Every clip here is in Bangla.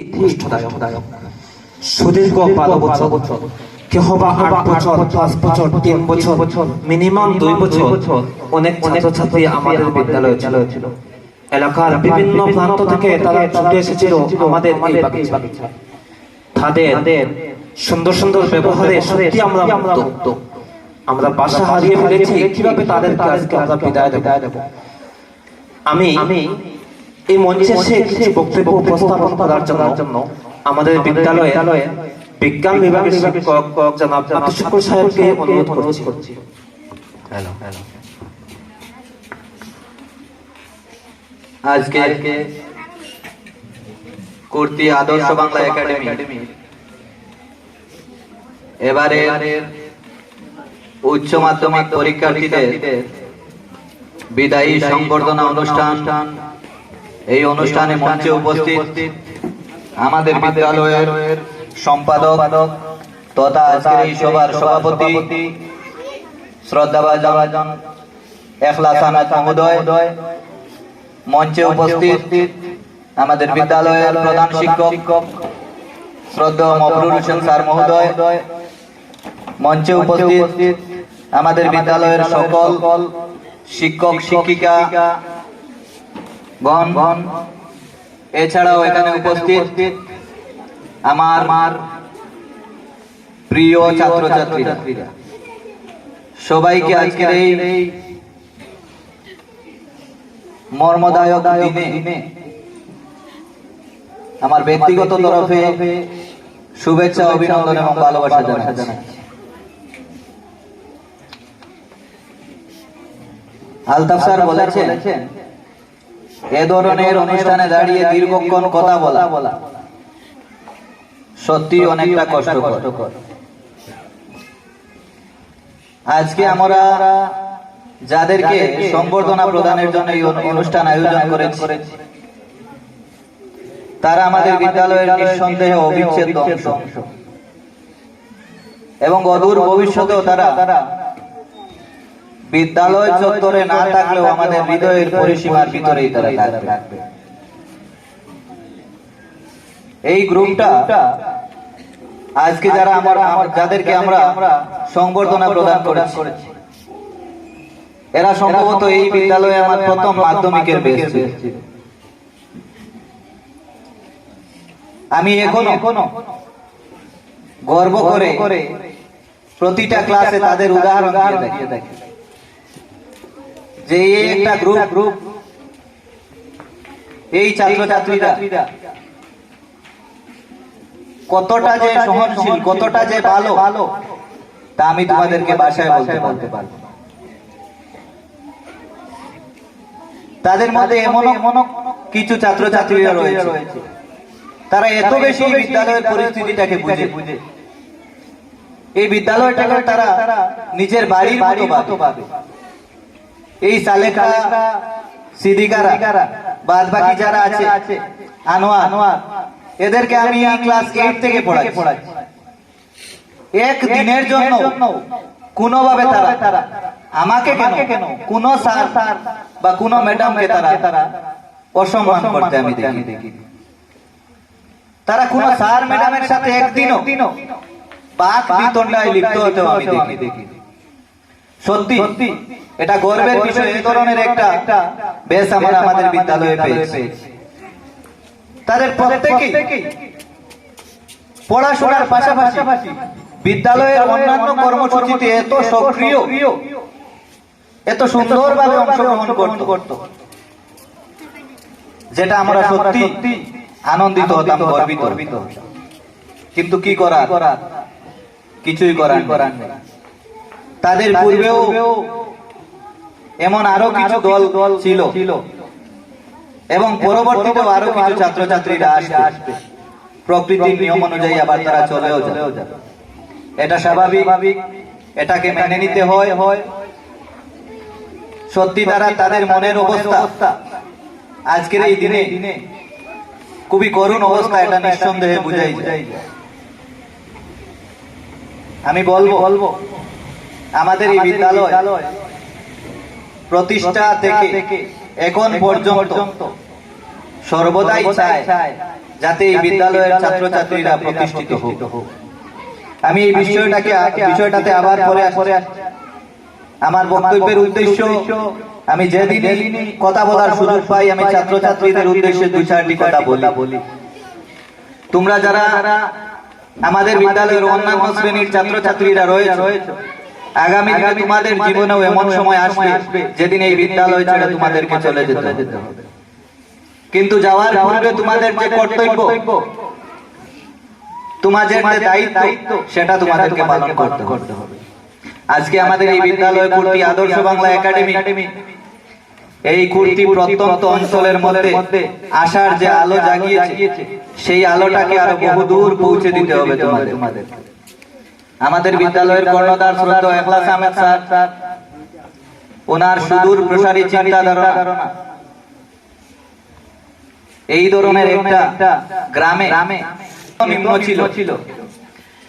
কষ্টদায়ক। সুদীর্ঘ বছর। কেহ বা আট বছর পাঁচ বছর তিন বছর মিনিমাম দুই বছর অনেক ছাত্রছাত্রী আমাদের বিদ্যালয়ে ছিল। এলাকার বিভিন্ন প্রান্ত থেকে তারা ছুটে এসেছিল আমাদের এই বাগিচা। তাদের সুন্দর সুন্দর ব্যবহারে সত্যি আমরা মুগ্ধ। আমরা বাসা হারিয়ে ফেলেছি কীভাবে আমরা বিদায় দেব? আমি আমি এই মঞ্চে সে কিছু বক্তব্য উপস্থাপন করার জন্য আমাদের বিদ্যালয়ে বিজ্ঞান বিভাগের শিক্ষক জনাব শুকুর সাহেবকে অনুরোধ করছি। হ্যালো। হ্যালো। আজকে কুর্তি আদর্শ বাংলা একাডেমি। এবারে উচ্চ মাধ্যমিক পরীক্ষার্থীদের বিদায়ী সংবর্ধনা অনুষ্ঠান এই অনুষ্ঠানে মঞ্চে উপস্থিত আমাদের বিদ্যালয়ের সম্পাদক তথা আজকের এই সভার সভাপতি শ্রদ্ধাভাজন এখলাস আহমেদ মহোদয়। মঞ্চে উপস্থিত আমাদের বিদ্যালয়ের প্রধান শিক্ষক শ্রদ্ধা মবরুল হোসেন স্যার মহোদয়। মঞ্চে উপস্থিত আমাদের বিদ্যালয়ের সকল শিক্ষক, শিক্ষিকা গণ এছাড়াও এখানে উপস্থিত আমার মার প্রিয় ছাত্রছাত্রীরা। সবাইকে আজকের এই মর্মদায়ক দিনে আমার ব্যক্তিগত তরফে শুভেচ্ছা, অভিনন্দন এবং ভালোবাসা জানাচ্ছি। আলতাফ স্যার বলেছেন এ ধরনের অনুষ্ঠানে দাঁড়িয়ে দীর্ঘক্ষণ কথা বলা। সত্যি অনেকটা কষ্টকর। আজকে আমরা যাদেরকে সম্বর্ধনা প্রদানের জন্য এই অনুষ্ঠান আয়োজন করেছি, তারা আমাদের বিদ্যালয়ের নিঃসন্দেহ অবিচ্ছেদ্য অংশ। এবং অদূর ভবিষ্যতেও তারা বিদ্যালয় চত্বরে না থাকলেও আমাদের হৃদয়ের পরিসীমার ভিতরেই তারা থাকবে। এই গ্রুপটা আজকে যারা আমার যাদেরকে আমরা সংবর্ধনা প্রদান করেছি। এরা সম্ভবত এই বিদ্যালয়ে আমার প্রথম মাধ্যমিকের বেশ আমি এখনও এখনও গর্ব করে প্রতিটা ক্লাসে তাদের উদাহরণ দিয়ে দেখি। যে একটা গ্রুপ গ্রুপ এই ছাত্রছাত্রীরা কতটা যে সহনশীল কতটা যে ভালো ভালো তা আমি তোমাদেরকে বাসায় বলতে বলতে পারব। তাদের মধ্যে এমন এমন কিছু ছাত্রছাত্রীরা রয়েছে। তারা এত বেশি বিদ্যালয়ের পরিস্থিতিটাকে বুঝে। বুঝে। এই বিদ্যালয়টাকে তারা নিজের বাড়ির মতো ভাবে। এই সালেকা সিদ্দিকারা বাদ বাকি যারা আছে আনোয়ার আনোয়ার এদেরকে আমি ক্লাস এইট থেকে পড়াই এক দিনের জন্য কোনোভাবে তারা তারা আমাকে কেন কেন স্যার বা কোন ম্যাডামকে তারা তারা অসম্মান করতে আমি দেখি তারা কোন স্যার ম্যাডামের সাথে একদিনও বাক বিতণ্ডায় লিপ্ত হতেও আমি দেখি সত্যি সত্যি এটা গর্বের বিষয় এই ধরনের একটা বেশ আমরা আমাদের বিদ্যালয়ে পেয়েছি। তাদের প্রত্যেকেই পড়াশোনার পাশাপাশি বিদ্যালয়ের অন্যান্য কর্মসূচিতে এত সক্রিয় এত সুন্দরভাবে অংশগ্রহণ করত। যেটা আমরা সত্যি আনন্দিত হতাম গর্বিত। কিন্তু কি করার? কিছুই করার করার নেই। তাদের পূর্বেও এমন আরও কিছু দল দল ছিল। এবং পরবর্তীতে আরও কিছু ছাত্রছাত্রীরা আসবে। প্রকৃতির নিয়ম অনুযায়ী আবার তারা চলেও যাবে। এটা স্বাভাবিক। এটাকে মেনে নিতে হয়। হয়। সত্যি তারা তাদের মনের অবস্থা। আজকের এই দিনে খুবই করুণ অবস্থা এটা নিঃসন্দেহে বুঝাই যায়। আমি বলব বলব আমাদের এই বিদ্যালয় প্রতিষ্ঠা থেকে এখন পর্যন্ত সর্বদাই চায় যাতে এই বিদ্যালয়ের ছাত্রছাত্রীরা প্রতিষ্ঠিত হোক। আমি এই বিষয়টাকে বিষয়টাতে আবার পরে পরে আমার বক্তব্যের উদ্দেশ্য আমি যেদিন কথা বলার সুযোগ পাই আমি ছাত্রছাত্রীদের উদ্দেশ্যে দুই চারটি কথা বলি। তোমরা যারা আমাদের বিদ্যালয়ের অন্যান্য শ্রেণির ছাত্রছাত্রীরা রয়েছে আগামী দিনে তোমাদের জীবনেও এমন সময় আসবে যেদিন এই বিদ্যালয় ছেড়ে তোমাদেরকে চলে যেতে হবে। কিন্তু যাওয়ার পূর্বে তোমাদের যে কর্তব্য তোমাদের যে দায়িত্ব সেটা তোমাদেরকে পালন করতে হবে। আজকে আমাদের এই বিদ্যালয় কুর্তি আদর্শ বাংলা একাডেমি এই কুর্তি প্রত্যন্ত অঞ্চলের মধ্যে আশার যে আলো জাগিয়েছে সেই আলোটাকে আরও বহু দূর পৌঁছে দিতে হবে তোমাদের। আমাদের বিদ্যালয়ের কর্ণধার শ্রদ্ধা এখলাস আহমেদ স্যার ওনার সুদূর প্রসারী চিন্তাধারা এই ধরনের একটা গ্রামে নিম্ন ছিল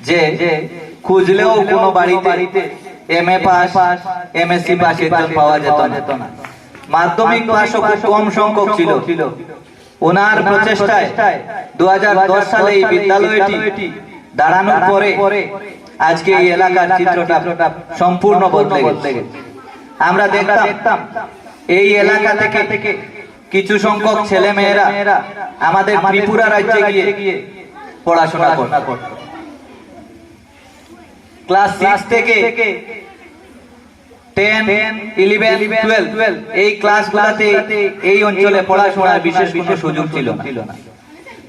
যে খুঁজলেও কোনো বাড়িতে M A pass M S C pass একজন পাওয়া যেত না। মাধ্যমিক খুব কম সংখ্যক ছিল। ওনার প্রচেষ্টায় দু হাজার দশ সালে এই বিদ্যালয়টি দাঁড়ানোর পরে আজকে এই এলাকার চিত্রটা সম্পূর্ণ বদলে গেছে। আমরা দেখতাম, এই এলাকা থেকে কিছু সংখ্যক ছেলে মেয়েরা আমাদের ত্রিপুরা রাজ্যে গিয়ে পড়াশোনা করত। ক্লাস সিক্স থেকে টেন ইলেভেন টুয়েলভ এই ক্লাসগুলোতে এই অঞ্চলে পড়াশোনার বিশেষ কোনো সুযোগ ছিল না।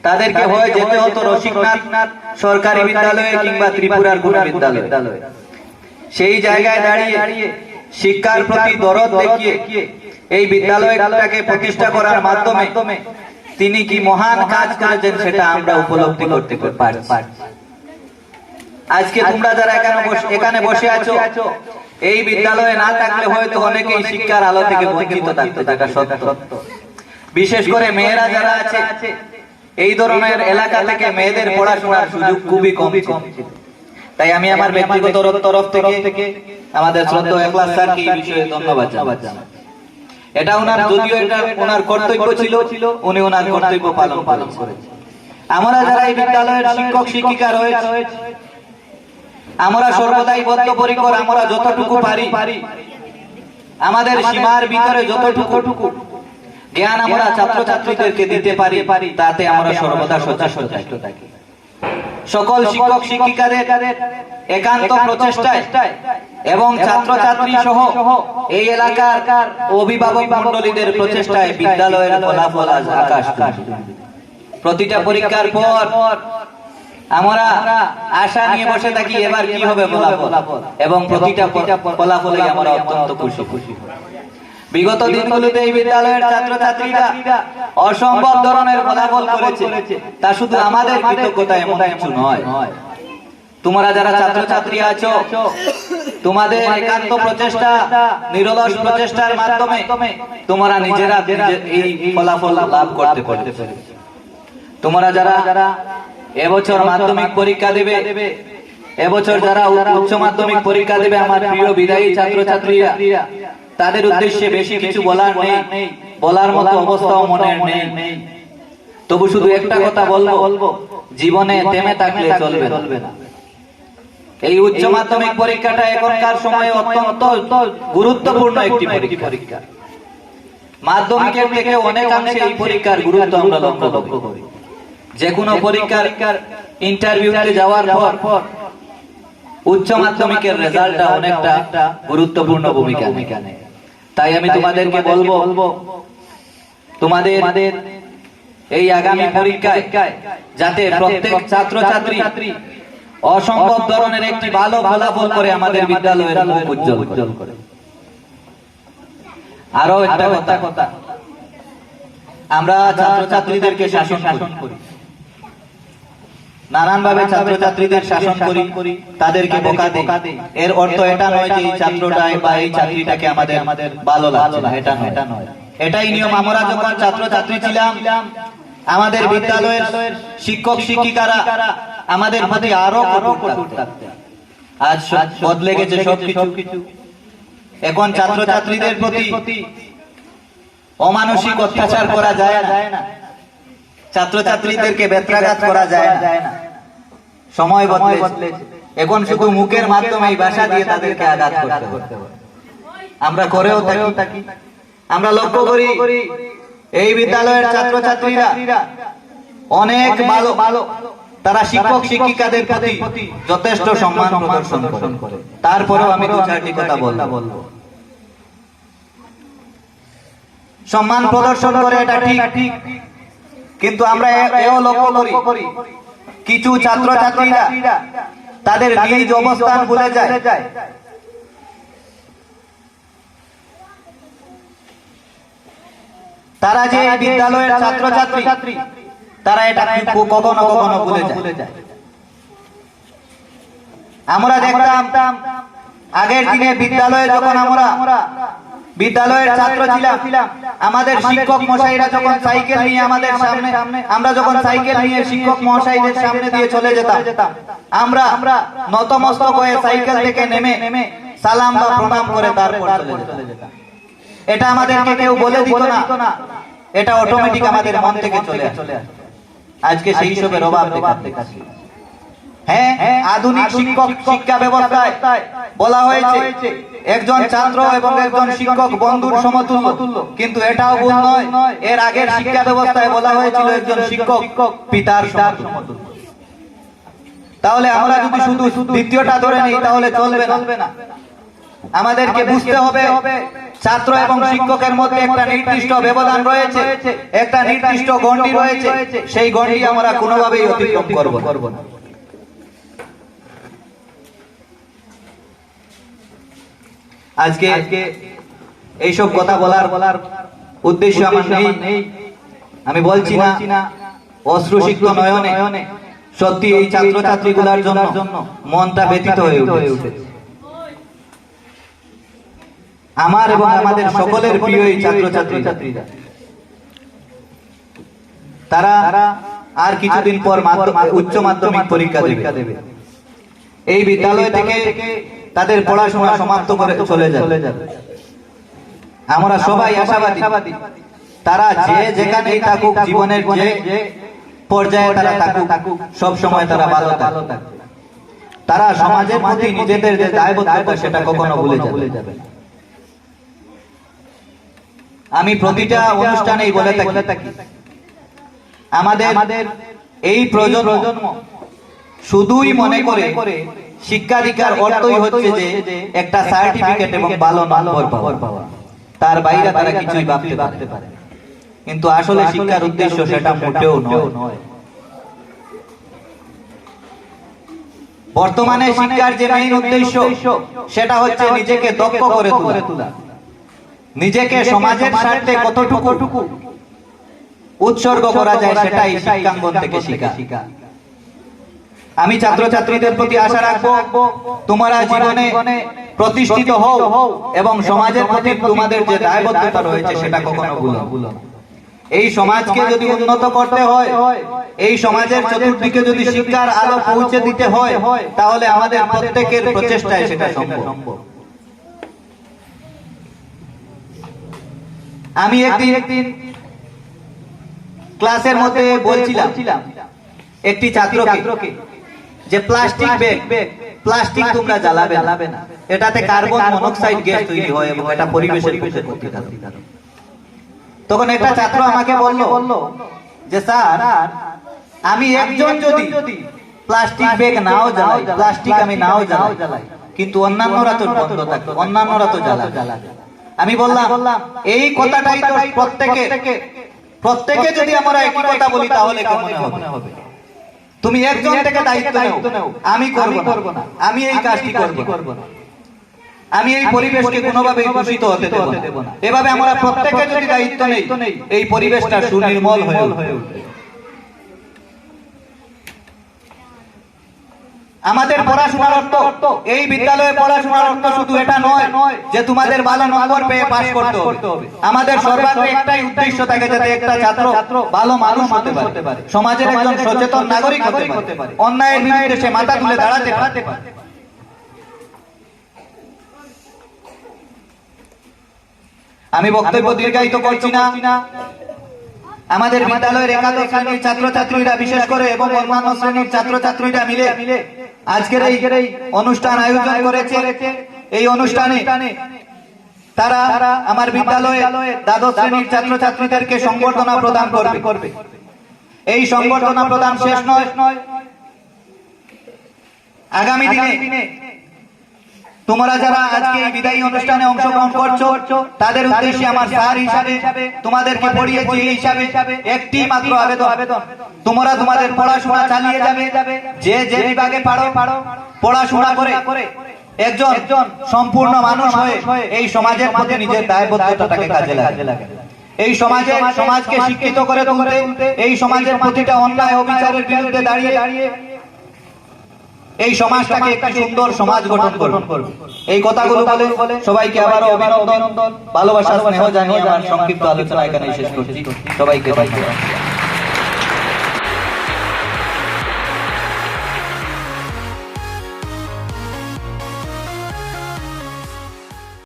তাদেরকে হয় যেতে হতো রসিকনাথ সরকারি বিদ্যালয়ে কিংবা ত্রিপুরার কোন বিদ্যালয়ে। সেই জায়গায় দাঁড়িয়ে শিক্ষার প্রতি দরদ দেখিয়ে এই বিদ্যালয়টাকে প্রতিষ্ঠা করার মাধ্যমে তিনি কি মহান কাজ করেছেন সেটা আমরা উপলব্ধি করতে পারছি। আজকে তোমরা যারা এখানে বসে এখানে বসে আছো এই বিদ্যালয়ে না থাকলে হয়তো অনেকেই শিক্ষার আলো থেকে বঞ্চিত থাকতো যেটা সত্য। বিশেষ করে মেয়েরা যারা আছে এই ধরনের এলাকা থেকে মেয়েদের পড়াশোনার সুযোগ খুবই কম তাই আমি আমার ব্যক্তিগত তরফ থেকে আমাদের শ্রদ্ধা একলাস স্যারকে এই বিষয়ে ধন্যবাদ জানাই এটা ওনার যদিও এটা ওনার কর্তব্য ছিল উনি ওনার কর্তব্য পালন পালন করেছেন। আমরা যারা এই বিদ্যালয়ের শিক্ষক শিক্ষিকা রয়েছে আমরা সর্বদাই বদ্ধপরিকর আমরা যতটুকু পারি। আমাদের সীমার ভিতরে যতটুকু। জ্ঞান আমরা ছাত্রছাত্রীদেরকে দিতে পারি তাতে আমরা সর্বদা সচেষ্ট থাকি। সকল শিক্ষক শিক্ষিকাদের একান্ত প্রচেষ্টায় এবং ছাত্রছাত্রী সহ এই এলাকার অভিভাবক মন্ডলীদের প্রচেষ্টায় বিদ্যালয়ের ফলাফল আজ আকাশ। প্রতিটা পরীক্ষার পর আমরা আশা নিয়ে বসে থাকি এবার কি হবে ফলাফল। এবং প্রতিটা ফলাফলে আমরা অত্যন্ত খুশি। খুশি। বিগত দিনগুলোতে এই বিদ্যালয়ের ছাত্রছাত্রীরা অসম্ভব ধরনের ফলাফল করেছে। তা শুধু আমাদের কৃতজ্ঞতা এমন কিছু নয়। তোমরা যারা ছাত্রছাত্রী আছো, তোমাদের একান্ত প্রচেষ্টা, নিরলস প্রচেষ্টার মাধ্যমে তোমরা নিজেরা এই ফলাফল লাভ করতে করতে তোমরা যারা এবছর মাধ্যমিক পরীক্ষা দেবে, এবছর যারা উচ্চ মাধ্যমিক পরীক্ষা দেবে, আমার প্রিয় বিদায়ী ছাত্রছাত্রীরা তাদের উদ্দেশ্যে বেশি কিছু বলার নেই। বলার মতো অবস্থাও মনের নেই। তবু শুধু একটা কথা বলব জীবনে থেমে থাকলে চলবে না। এই উচ্চ মাধ্যমিক পরীক্ষাটা এখনকার সময়ে অত্যন্ত গুরুত্বপূর্ণ একটি পরীক্ষা। মাধ্যমিকের থেকে অনেকাংশে এই পরীক্ষার গুরুত্ব আমরা লক্ষ্য করি। যে কোনো পরীক্ষার ইন্টারভিউতে যাওয়ার পর উচ্চ মাধ্যমিকের রেজাল্টটা অনেকটা গুরুত্বপূর্ণ ভূমিকা ভূমিকা নেয়। তাই আমি তোমাদেরকে বলব তোমাদের এই আগামী পরীক্ষায় যাতে প্রত্যেক ছাত্রছাত্রী অসম্ভব ধরনের একটি ভালো ফলাফল করে আমাদের বিদ্যালয়ের মুখ উজ্জ্বল উজ্জ্বল করে। আরও একটা কথা। কথা। আমরা ছাত্রছাত্রীদেরকে শাসন শাসন করি। নানান ভাবে ছাত্রছাত্রীদের শাসন করি তাদেরকে বোকা দেই। এর অর্থ এটা নয় যে এই ছাত্রটাই বা এই ছাত্রীটাকে আমাদের আমাদের ভালো লাগছে। না এটা নয়। এটা নয়। এটাই নিয়ম। আমরা যখন ছাত্রছাত্রী ছিলাম আমাদের বিদ্যালয়ের শিক্ষক শিক্ষিকারা আমাদের প্রতি আরও কঠোর থাকতেন। আজ বদলে গেছে সবকিছু। এখন ছাত্রছাত্রীদের প্রতি অমানসিক অত্যাচার করা যায় না। ছাত্রছাত্রীদেরকে বেত্রাঘাত করা যায় না। সময় বদলে এখন শুধু মুখের মাধ্যমে এই ভাষা দিয়ে তাদেরকে আঘাত করতে হবে আমরা করেও থাকি। আমরা লক্ষ্য করি এই বিদ্যালয়ের ছাত্রছাত্রীরা অনেক ভালো। ভালো। তারা শিক্ষক শিক্ষিকাদের প্রতি যথেষ্ট সম্মান প্রদর্শন করে। তারপরেও আমি দু চারটি কথা বলব। সম্মান প্রদর্শন করে এটা ঠিক। কিন্তু আমরা এও লক্ষ্য করি। কিছু ছাত্র ছাত্রীরা তাদের নিজ অবস্থান ভুলে যায়। তারা যে বিদ্যালয়ের ছাত্র ছাত্রী তারা এটা কখনো কখনো ভুলে যায়। আমরা দেখতাম আগের দিনে বিদ্যালয়ে যখন আমরা বিদ্যালয়ের ছাত্র ছিলাম। আমাদের শিক্ষক মশাইরা যখন সাইকেল নিয়ে আমাদের সামনে আমরা যখন সাইকেল নিয়ে শিক্ষক মশাইদের সামনে দিয়ে চলে যেতাম। আমরা আমরা নতমস্তক হয়ে সাইকেল থেকে নেমে নেমে সালাম বা প্রণাম করে তারপর চলে যেতাম। এটা আমাদেরকে কেউ বলে দিত না। এটা অটোমেটিক আমাদের মন থেকে চলে আজকে সেই সবের অভাব দেখাচ্ছি। হ্যাঁ আধুনিক শিক্ষক শিক্ষা ব্যবস্থায় বলা হয়েছে একজন ছাত্র এবং একজন শিক্ষক বন্ধুর সমতুল্য। কিন্তু এটাও ভুল নয় এর আগের শিক্ষা ব্যবস্থায় বলা হয়েছিল একজন শিক্ষক পিতার সমতুল্য। তাহলে আমরা যদি শুধু দ্বিতীয়টা ধরে নিই তাহলে চলবে না। আমাদেরকে বুঝতে হবে ছাত্র এবং শিক্ষকের মধ্যে একটা নির্দিষ্ট ব্যবধান রয়েছে একটা নির্দিষ্ট গণ্ডি রয়েছে সেই গণ্ডি আমরা কোনোভাবেই অতিক্রম করব না। আজকে এইসব কথা বলার বলার উদ্দেশ্য আমার নেই। আমি বলছি না অশ্রুসিক্ত নয়নে। সত্যি এই ছাত্র ছাত্রীগুলার জন্য মনটা ব্যতীত হয়ে উঠেছে। আমার এবং আমাদের সকলের প্রিয় এই ছাত্র ছাত্রীরা তারা আর কিছুদিন পর উচ্চ মাধ্যমিক পরীক্ষা দেবে। এই বিদ্যালয় থেকে তাদের পড়াশোনা সমাপ্ত করে চলে যাবে। আমরা সবাই আশাবাদী। তারা যে যেখানেই থাকুক জীবনের যে পর্যায়ে তারা থাকুক সব সময় তারা ভালো থাকবে। তারা সমাজের প্রতি নিজেদের যে দায়বদ্ধতা সেটা কখনো ভুলে যাবে আমি প্রতিটা অনুষ্ঠানেই বলে থাকি। আমাদের এই প্রজন্ম শুধুই মনে করে শিক্ষাধিকার অর্থই হচ্ছে যে একটা সার্টিফিকেট এবং ভালো নম্বর পাওয়া। তার বাইরে তারা কিছুই ভাবতে পারে কিন্তু আসলে শিক্ষার উদ্দেশ্য সেটা মোটেও নয়। বর্তমানে শিক্ষার যে মেইন উদ্দেশ্য সেটা হচ্ছে নিজেকে দক্ষ করে তোলা। নিজেকে সমাজের স্বার্থে কতটুকু? উৎসর্গ করা যায় সেটাই শিক্ষাঙ্গন থেকে শিখা। আমি ছাত্রছাত্রীদের প্রতি আশা রাখব, তোমরা জীবনে প্রতিষ্ঠিত হও এবং সমাজের প্রতি তোমাদের যে দায়বদ্ধতা রয়েছে সেটা কখনো ভুলো এই সমাজকে যদি উন্নত করতে হয়, এই সমাজের চতুর্দিকে যদি শিক্ষার আলো পৌঁছে দিতে হয়, তাহলে আমাদের প্রত্যেকের প্রচেষ্টায় সেটা সম্ভব। আমি একদিন একদিন ক্লাসের মধ্যে বলছিলাম, একটি ছাত্রকে যে প্লাস্টিক ব্যাগ প্লাস্টিক তোমরা জ্বালাবে না। এটাতে কার্বন মনোক্সাইড গ্যাস তৈরি হয় এবং এটা পরিবেশের পক্ষে ক্ষতিকারক তখন একটা ছাত্র আমাকে বলল যে স্যার আমি একজন যদি প্লাস্টিক ব্যাগ নাও জ্বালাই প্লাস্টিক আমি নাও জ্বালাই কিন্তু অন্যান্যরা তো বন্ধ থাকে অন্যান্যরা তো জ্বালাবে। আমি বললাম এই কথাটাই তো প্রত্যেকে প্রত্যেকে যদি আমরা একই কথা বলি তাহলে কেমন হবে? তুমি একজন থেকে দায়িত্ব নাও। আমি করব না। আমি এই কাজটি করব না। আমি এই পরিবেশকে কোনোভাবে দূষিত হতে দেব না। এভাবে আমরা প্রত্যেকে যদি দায়িত্ব নেই এই পরিবেশটা সুনির্মল হয়ে উঠবে। আমাদের পড়াশোনার অর্থ এই বিদ্যালয়ে পড়াশোনার অর্থ শুধু এটা নয় যে তোমাদের ভালো নম্বর পেয়ে পাশ করতে হবে। আমাদের সর্বাগ্রে একটাই উদ্দেশ্য থাকে যাতে একটা ছাত্র ভালো মানুষ হতে পারে। সমাজের একজন সচেতন নাগরিক হতে পারে। অন্যায়ের বিরুদ্ধে সে মাথা তুলে দাঁড়াতে পারে। আমি বক্তব্য দীর্ঘায়িত করছি না। আমাদের বিদ্যালয়ের একাদশ শ্রেণির ছাত্রছাত্রীরা বিশেষ করে এবং অন্যান্য শ্রেণির ছাত্রছাত্রীরা মিলে আজকের এই অনুষ্ঠান আয়োজন করেছে। এই অনুষ্ঠানে তারা আমার বিদ্যালয়ে দ্বাদশ শ্রেণির ছাত্রছাত্রীদেরকে সংবর্ধনা প্রদান করবে। এই সংবর্ধনা প্রদান শেষ নয়। আগামী দিনে তোমরা যারা আজকে এই বিদায়ী অনুষ্ঠানে অংশগ্রহণ করছ, তাদের উদ্দেশ্যে আমার স্যার হিসাবে তোমাদেরকে পড়িয়েছি এই হিসাবে একটি মাত্র আবেদন। তোমরা তোমাদের পড়াশোনা চালিয়ে যাবে, যে যে বিভাগে পারো, পড়াশোনা করে একজন একজন সম্পূর্ণ মানুষ হয়ে এই সমাজের প্রতি নিজের দায়বদ্ধতাটাকে কাজে লাগে এই সমাজে সমাজকে শিক্ষিত করে তুলতে, এই সমাজের প্রতিটা অন্যায় অবিচারের বিরুদ্ধে দাঁড়িয়ে দাঁড়িয়ে এই সমাজটাকে একটা সুন্দর সমাজ গঠন করবে এই কথাগুলো বলে সবাইকে আবার অভিনন্দন, ভালোবাসা, স্নেহ জানিয়ে আমার সংক্ষিপ্ত আলোচনা এখানে শেষ করছি। সবাইকে ধন্যবাদ।